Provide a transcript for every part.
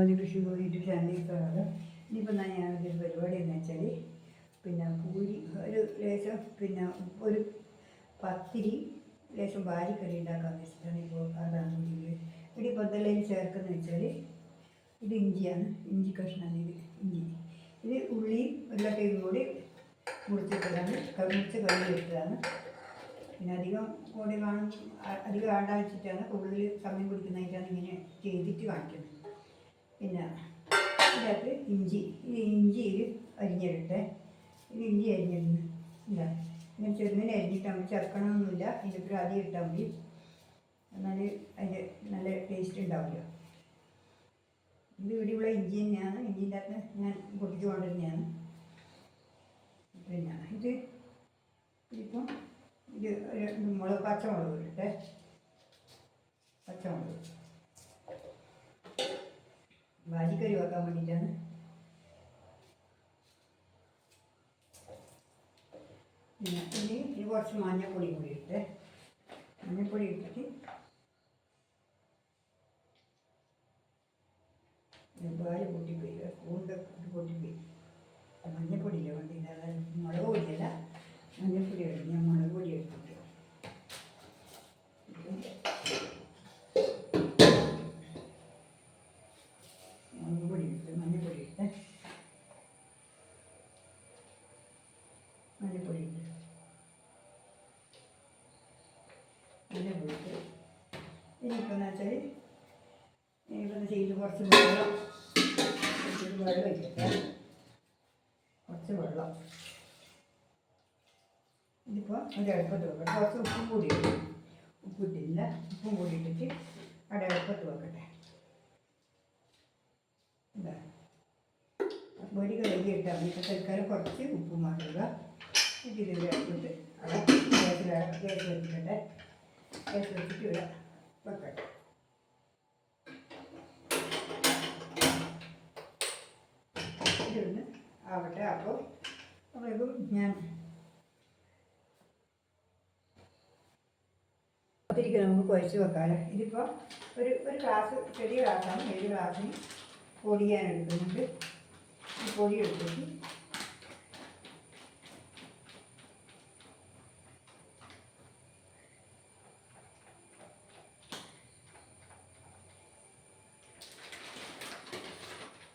ഒരു കൃഷി യൂട്യൂബ് ചാനലിൽ ഇനിയിപ്പോൾ ഞാനൊരു പരിപാടി എന്ന് വെച്ചാൽ പിന്നെ പൂരി ഒരു ലേശം പിന്നെ ഒരു പത്തിരി ലേശം ബാരിക്കറി ഉണ്ടാക്കാമെന്ന് വെച്ചിട്ടാണ് ഇപ്പോൾ അതാണ് ഇതിൽ ഇടിപ്പോൾ എന്തെല്ലാം ചേർക്കുന്നത് വെച്ചാൽ ഇത് ഇഞ്ചിയാണ്. ഇഞ്ചി കഷ്ണമാണ് ഇത്. ഇഞ്ചി. ഇത് ഉള്ളിയും ഉരുളക്കയും കൂടി മുറിച്ചിട്ടതാണ് മുറിച്ച് കഴുകി വെച്ചതാണ് പിന്നെ അധികം കൂടി കാണും അധികം ആണ്ടാ വെച്ചിട്ടാണ് കൂടുതൽ സമയം പിടിക്കുന്നതായിട്ടാണ് ഇങ്ങനെ ചെയ്തിട്ട് കാണിക്കുന്നത്. പിന്നെ ഇതിനകത്ത് ഇഞ്ചി ഇത് ഇഞ്ചിയിൽ അരിഞ്ഞിടട്ടെ ഇത് ഇഞ്ചി അരിഞ്ഞിടുന്നു. ഇല്ല ഇങ്ങനെ ചെറുങ്ങനെ അരിഞ്ഞിട്ടാൽ മതി ചേർക്കണമൊന്നുമില്ല. ഒരു ആദ്യം ഇട്ടാൽ മതി. എന്നാൽ അതിന്റെ നല്ല ടേസ്റ്റ് ഉണ്ടാവില്ല ഇത് ഇവിടെയുള്ള ഇഞ്ചി തന്നെയാണ്. ഇഞ്ചിന്റെ അകത്ത് ഞാൻ പൊട്ടിച്ച് കൊണ്ടിരുന്നതാണ് പിന്നെ ഇത് ഇതിപ്പം ഇത് ഒരു മുളക് പച്ചമുളക് ഇട്ടെ പച്ചമുളക് വാജിക്കറി വെക്കാൻ വേണ്ടിയിട്ടാണ് ഇനി ഇത് കുറച്ച് മഞ്ഞപ്പൊടി കൂടി ഇട്ട് മഞ്ഞപ്പൊടി ഇട്ടിട്ട് പാൽ പൊട്ടിപ്പോയി സ്പൂണിന്റെ പൊട്ടിപ്പോയി മഞ്ഞപ്പൊടിയില്ല അതായത് മുളക് പൊടിയല്ല. മഞ്ഞപ്പൊടി വേണ്ടി ഞാൻ മുളക് മഞ്ഞൾപ്പൊടി ഇട്ട് ഇനിയിപ്പോൾ എന്ന് വെച്ചാൽ ഇനിയിപ്പോൾ ചെയ്ത് കുറച്ച് വെള്ളം വെള്ളം ഇട്ടിട്ട് കുറച്ച് വെള്ളം. ഇതിപ്പോൾ അത് അടുപ്പത്ത് വെക്കട്ടെ. കുറച്ച് ഉപ്പും കൂടി ഉപ്പിട്ടില്ല. ഉപ്പും കൂടി ഇട്ടിട്ട് അവിടെ അടുപ്പത്ത് വെക്കട്ടെ. എന്താ ഒരു കഴുകി ഇട്ടാൽ തൽക്കാലം കുറച്ച് ഉപ്പ് മാറ്റുക എന്നിട്ട് ഇതിൽ അടുപ്പിട്ട് അവിടെ ഗ്യാസിൽ ഗ്യാസ് ഗ്യാസ് വെച്ചിട്ട് ഇവിടെ വെക്കട്ടെ ആവട്ടെ അപ്പോൾ അപ്പോഴേക്കും ഞാൻ ഒത്തിരിക്ക് നമുക്ക് കുഴച്ച് വെക്കാമല്ലോ ഇതിപ്പോൾ ഒരു ഒരു ഗ്ലാസ് ചെറിയ ഗ്ലാസ്സാണ്. ഏഴ് ഗ്ലാസ്സിന് പൊടിയാൻ എടുക്കുന്നുണ്ട്. പൊടി എടുത്തിട്ട്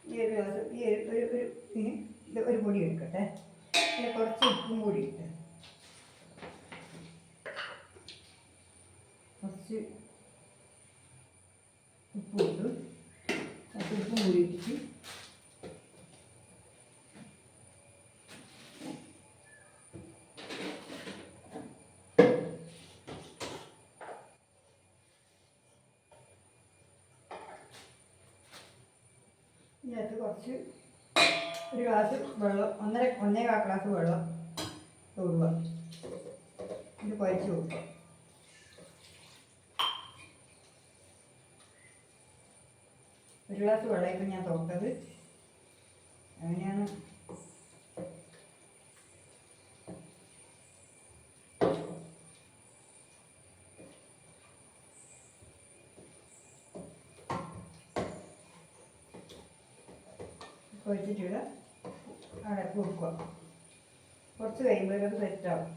ഈ ഒരു ഗ്ലാസ് ഈ ഒരു ഒരു ഒരു ഇതിന് ഇത് ഒരു പൊടി എടുക്കട്ടെ പിന്നെ കുറച്ച് ഉപ്പും കൂടി ഇട്ട് കുറച്ച് ഉപ്പ് ഇട്ടു കുറച്ച് ഉപ്പും കൂടി ഇട്ടിട്ട് ഇതിനകത്ത് കുറച്ച് ഒരു ഗ്ലാസ് വെള്ളം ഒന്നര ഒന്നേകാൽ ഗ്ലാസ് വെള്ളം തൊടുക ഇത് കുഴച്ച് വെക്കുക ഒരു ഗ്ലാസ് വെള്ളമായിട്ട് ഞാൻ തൊട്ടത് അങ്ങനെയാണ് കുഴച്ചിട്ടിവിടെ അടപ്പ് വെക്കുക കുറച്ച് കഴിയുമ്പോഴേക്കും സെറ്റാവും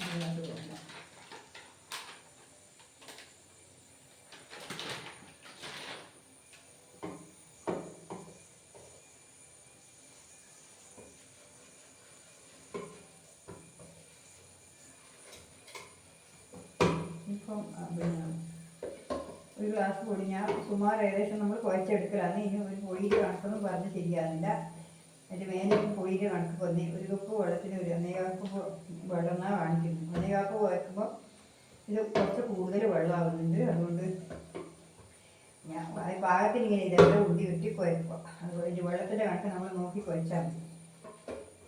അതിനകത്ത് കൊടുക്കാം ഇപ്പം ആ, ഒരു ഗ്ലാസ് പൊടി. ഞാൻ സുമാർ ഏകദേശം നമ്മൾ കുഴച്ചെടുക്കലാണ് ഇനി ഒരു പൊടിയിൽ കണക്കൊന്നും പറഞ്ഞ് ശരിയാകുന്നില്ല അതിന്റെ മേലെ പൊടിയിൽ കണക്ക് വന്നി ഒരു കപ്പ് വെള്ളത്തിന് ഒരു ഒന്നേകാപ്പ് വെള്ളം എന്നാണ് കാണിക്കുന്നത്. ഒന്നേകാപ്പ് കുഴക്കുമ്പോൾ ഇത് കുറച്ച് കൂടുതൽ വെള്ളമാകുന്നുണ്ട് അതുകൊണ്ട് ഞാൻ പാകത്തിന് ഇങ്ങനെ ഇതെല്ലാം ഉണ്ടി ഉറ്റി കുഴക്കുക അതുപോലെ വെള്ളത്തിന്റെ കണക്ക് നമ്മൾ നോക്കി കുഴച്ചാൽ മതി.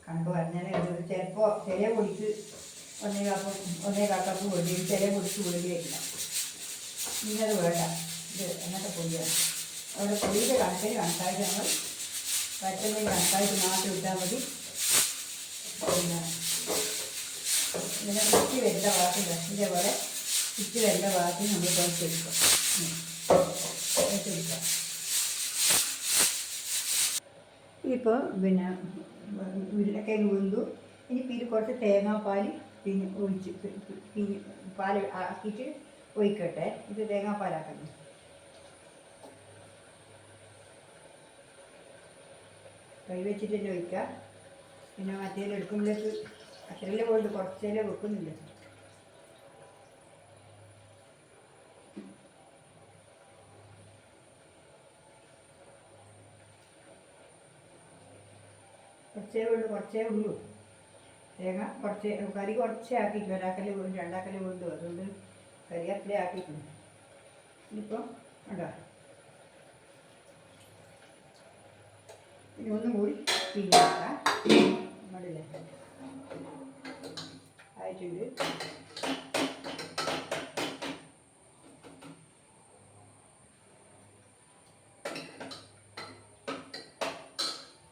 കണക്ക് പറഞ്ഞാൽ ചിലപ്പോൾ ചെറിയ പൊടിക്ക് ഒന്നേ കാപ്പ് ഒന്നേ കാക്കപ്പ് വേണ്ടി ചില പൊടിച്ച് വേണ്ടി വരില്ല ഇന്നത് വേണ്ട. ഇത് എന്നൊക്കെ പൊടിയാണ്. അവിടെ പൊടിയുടെ കണക്കിന് കണക്കായിട്ട് നമ്മൾ പറ്റുന്ന കണക്കായിട്ട് മാറ്റി വിട്ടാൽ മതി. പിന്നെ ഇങ്ങനെ കുറ്റി വരുന്ന ഭാഗത്ത് പോലെ കുറ്റി വരുന്ന ഭാഗത്ത് നമ്മൾ കുഴച്ചെടുക്കും കുഴച്ചെടുക്കാം ഇപ്പോൾ പിന്നെ ഉരുളക്കിഴങ്ങ് വെന്തു ഇനി പിന്നെ കുറച്ച് തേങ്ങാപ്പാൽ പിന്നെ ഒഴിച്ച് പിന്നെ പാൽ ആക്കിയിട്ട് ഒഴിക്കട്ടെ. ഇത് തേങ്ങാപ്പാലാക്കണം കൈ വെച്ചിട്ട് തന്നെ ഒഴിക്കാം. പിന്നെ മറ്റേ എടുക്കുമ്പോഴേക്ക് അത്രയല്ലേ പോയിട്ട് കുറച്ചേലേ വെക്കുന്നില്ല കുറച്ചേ ഉള്ളൂ കുറച്ചേ ഉള്ളൂ. തേങ്ങ കുറച്ച് കറി കുറച്ചേ ആക്കിയിട്ടുണ്ട് ഒരാക്കൽ വീണ്ടും രണ്ടാക്കൽ വീണ്ടും. അതുകൊണ്ട് കറി അത്രേ ആക്കിയിട്ടുണ്ട്. ഇനിയിപ്പോൾ ഉണ്ടോ ഇനി ഒന്നും കൂടി പിഴിഞ്ഞാക്കാം നമ്മളില്ലേ ആയിട്ടുണ്ട്.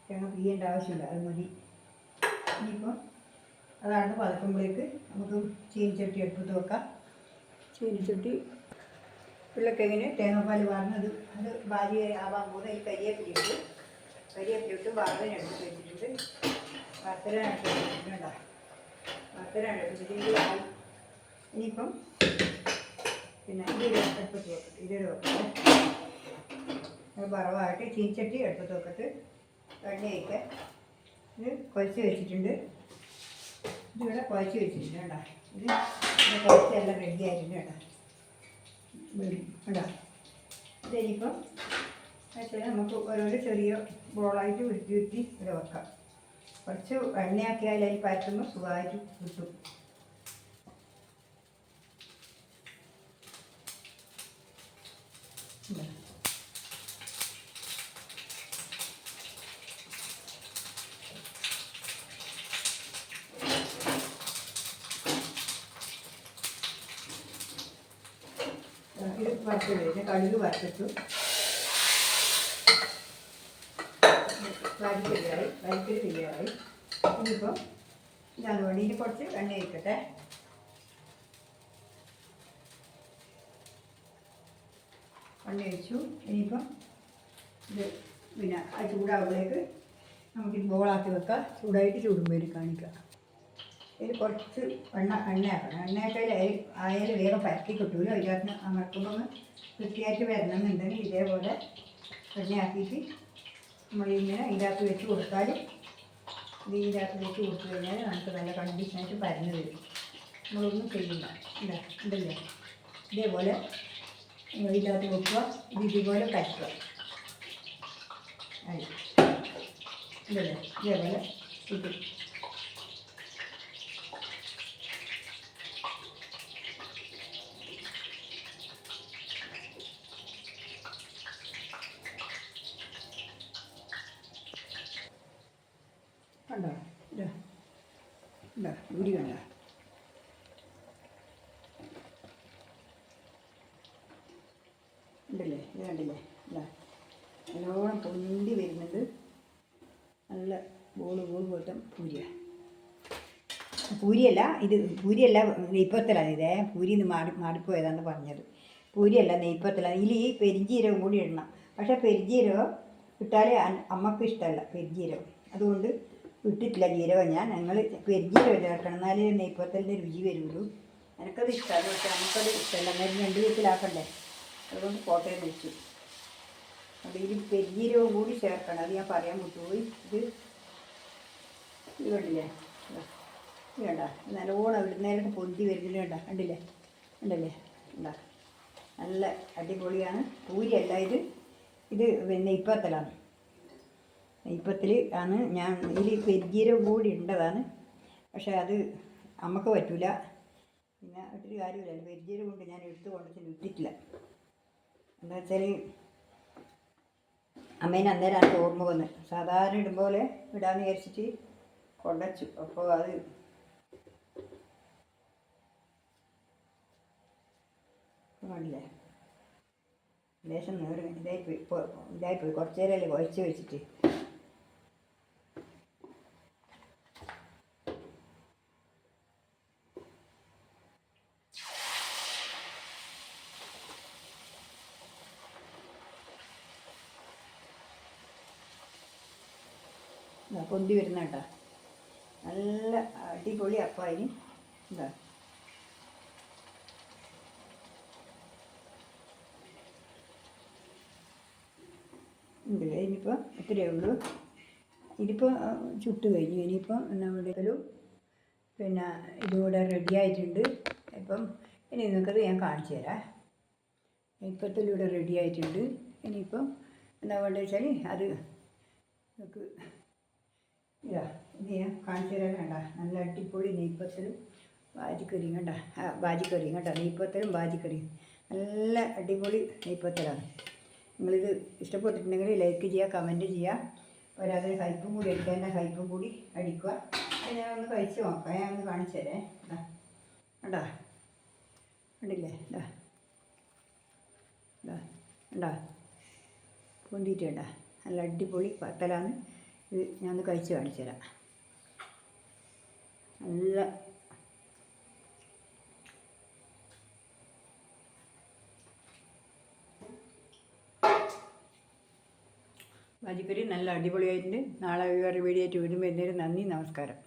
തേങ്ങ പിയ്യേണ്ട ആവശ്യമില്ല. അത് മതി. അതാണ് പതക്കുമ്പോഴേക്ക് നമുക്ക് ചീനിച്ചട്ടി എടുത്ത് വെക്കാം. ചീനിച്ചട്ടി ഉരുളക്കിഴങ്ങിന് തേങ്ങാപ്പാൽ വാർന്നത് അത് ഭാര്യ ആവാൻ പോകുന്ന ഈ കരിയേപ്പിലിട്ട് കരിയേപ്പിലിട്ട് വാർത്തന എടുത്ത് വെച്ചിട്ടുണ്ട്. വാർത്തന എടുത്ത് വെച്ചിട്ടുണ്ട് എടുത്ത് വെച്ചിട്ടുണ്ട് ഇനിയിപ്പം പിന്നെ ഇതൊരു എടുത്ത് വെക്കട്ടെ ഇതൊരു വെക്കട്ടെ. വറവായിട്ട് ചീനിച്ചട്ടി എടുത്ത് വെക്കട്ട്. എണ്ണ ഒഴിക്കാൻ ഇത് കുഴച്ച് വെച്ചിട്ടുണ്ട്. ഇതിവിടെ കുഴച്ച് വെച്ചിട്ടുണ്ട് കേട്ടോ. ഇത് കുഴച്ച് കുഴച്ചെല്ലാം റെഡി ആയിട്ടുണ്ട് കേട്ടോ. കേട്ടോ. ഇതിനിപ്പം വെച്ചാൽ നമുക്ക് ഓരോരോ ചെറിയ ബോളായിട്ട് ഉരുത്തി ഉരുത്തി ഇവിടെ വെക്കാം. കുറച്ച് എണ്ണയാക്കിയാൽ അതിൽ പരത്തുമ്പോൾ സുഖമായിട്ട് കിട്ടും. ഇതാ. ഇത് കഴിഞ്ഞ് കടുക് വറുത്തിട്ടു. വരിക്കരിയായി വരിക്കരി തിരിയായി ഇനിയിപ്പം ഇതാണ് ഇനി കുറച്ച് എണ്ണ ഇരിക്കട്ടെ എണ്ണ ഒഴിച്ചു. ഇനിയിപ്പം ഇത് പിന്നെ ആ ചൂടാകുമ്പോഴേക്ക് നമുക്ക് ബോളാക്കി വെക്കാം. ചൂടായിട്ട് ചൂടുമ്പോൾ കാണിക്കാം. ഇതിൽ കുറച്ച് എണ്ണ എണ്ണയാക്കണം എണ്ണയൊക്കെ അയൽ ആയാലും വേഗം പരത്തി കിട്ടുമല്ലോ അതിനകത്ത് അമർത്തുമ്പോൾ വൃത്തിയായിട്ട് വരണമെന്നുണ്ടെങ്കിൽ ഇതേപോലെ എണ്ണയാക്കിയിട്ട് നമ്മൾ ഇങ്ങനെ ഇതിനകത്ത് വെച്ച് കൊടുത്താൽ ഇത് ഇതിനകത്ത് വെച്ച് കൊടുത്തു കഴിഞ്ഞാൽ നമുക്ക് നല്ല കണ്ടീഷനായിട്ട് പരന്ന് വരും. നമ്മളൊന്നും ചെയ്യില്ല. ഇല്ല ഉണ്ടല്ലേ? ഇതേപോലെ ഇതിനകത്ത് വെക്കുക. ഇത് ഇതുപോലെ ആയി. ഉണ്ടല്ലേ? ഇതേപോലെ കിട്ടും കണ്ടോ ഇതാ ഇതാ ഉരി കണ്ട ഉണ്ടല്ലേ ഇത് കണ്ടില്ലേ? അല്ല നല്ലോണം പൊന്തി വരുന്നുണ്ട് നല്ല ബോൾ ബോൾ പോലത്തെ പൂരിയ. പൂരിയല്ല ഇത് പൂരിയല്ല നെയ്പ്പത്തലാണ് ഇതേ. പൂരി നിന്ന് മാറി മാറിപ്പോയതാണ് പറഞ്ഞത്. പൂരിയല്ല നെയ്പ്പത്തലാണ് ഇതിൽ ഈ പെരിഞ്ചീരവും കൂടി ഇടണം. പക്ഷേ പെരിഞ്ചീരവ് ഇട്ടാലേ അമ്മയ്ക്ക് ഇഷ്ടമല്ല പെരിഞ്ചീരവ് അതുകൊണ്ട് ഇട്ടിട്ടില്ല ജീരകം ഞാൻ. ഞങ്ങൾ പെരിഞ്ചീരവ് ചേർക്കണം എന്നാലേ നെയ്പ്പത്തലിന്റെ രുചി വരുള്ളൂ. എനിക്കത് ഇഷ്ടമാണ് പക്ഷേ നമുക്കത് ഇഷ്ടമല്ല എന്നാലും രണ്ട് വീട്ടിലാക്കണ്ടേ? അതുകൊണ്ട് കോട്ടയം വെച്ചു. അപ്പോൾ ഇതിൽ പെരിഞ്ജീരകം കൂടി ചേർക്കണം. അത് ഞാൻ പറയാൻ വിട്ടുപോയി. ഇത് ഇത് കണ്ടില്ലേ? വേണ്ട നല്ലോണം ഇടുന്നേരത്ത് പൊന്തി വരുന്നില്ല? വേണ്ട കണ്ടില്ലേ? ഉണ്ടല്ലേ ഉണ്ടാ നല്ല അടിപൊളിയാണ്. പൂരിയല്ല ഇത്. ഇത് പിന്നെ ഇപ്പത്തലാണ് ഇപ്പത്തിൽ ആണ് ഞാൻ ഇതിൽ പെരിജീരകം കൂടി ഉണ്ടതാണ് പക്ഷേ അത് നമുക്ക് പറ്റില്ല പിന്നെ ഒരു കാര്യമില്ല. പെരിജീരകം കൊണ്ട് ഞാൻ എടുത്തു കൊണ്ടിട്ട് ഇട്ടിട്ടില്ല എന്താ വെച്ചാൽ അമ്മേനെ അന്നേരം അത് ഓർമ്മ വന്നു. സാധാരണ ഇടുമ്പോലെ പോലെ ഇടാന്ന് വിചാരിച്ചിട്ട് കൊണ്ടച്ചു. അപ്പോൾ അത് ഇല്ലേ ലേശം നേരം ഇതായിപ്പോയി. ഇതായിപ്പോയി. കുറച്ചു നേരമല്ലേ കുഴച്ച് വെച്ചിട്ട്. ഇതാ പൊന്തി വരുന്ന കേട്ടോ. നല്ല അടിപൊളി അപ്പായി. എന്താ ഉണ്ടല്ലേ ഇനിയിപ്പോൾ ഇത്രയേ ഉള്ളൂ. ഇതിപ്പോൾ ചുട്ട് കഴിഞ്ഞു. ഇനിയിപ്പോൾ നമ്മുടെ ഒരു പിന്നെ ഇതുകൂടെ റെഡി ആയിട്ടുണ്ട്. ഇപ്പം ഇനി നിങ്ങൾക്കത് ഞാൻ കാണിച്ചു തരാം. ഇപ്പത്തിലൂടെ റെഡി ആയിട്ടുണ്ട്. ഇനിയിപ്പം എന്താ വേണ്ടത് വെച്ചാൽ അത് നമുക്ക് ഇതാ ഇത് ഞാൻ കാണിച്ചു തരാൻ വേണ്ട നല്ല അടിപൊളി നെയ്പ്പത്തലും ബാജിക്കറിയും കണ്ട. ബാജിക്കറിയും കണ്ട. നെയ്പ്പത്തലും ബാജിക്കറിയും. നല്ല അടിപൊളി നെയ്പ്പത്തലാണ് നിങ്ങളിത് ഇഷ്ടപ്പെട്ടിട്ടുണ്ടെങ്കിൽ ലൈക്ക് ചെയ്യുക കമന്റ് ചെയ്യുക. പോരാതെ ഹൈപ്പും കൂടി എടുക്കേണ്ട ഹൈപ്പും കൂടി അടിക്കുക. അത് ഞാൻ ഒന്ന് കഴിച്ച് നോക്കാം. ഞാൻ ഒന്ന് കാണിച്ചു തരാം. ഇതാ കണ്ടാ? കണ്ടില്ലേ? ഇതാ ഇതാ കണ്ടാ? പൊന്തിയിട്ട് നല്ല അടിപൊളി പത്തലാണ്. ഇത് ഞാൻ കഴിച്ച് കാണിച്ചു തരാം. നല്ല വാജിക്കറി നല്ല അടിപൊളിയായിട്ടുണ്ട്. നാളെ വേറെ വീഡിയോ ആയിട്ട് വീണ്ടും നന്ദി നമസ്കാരം.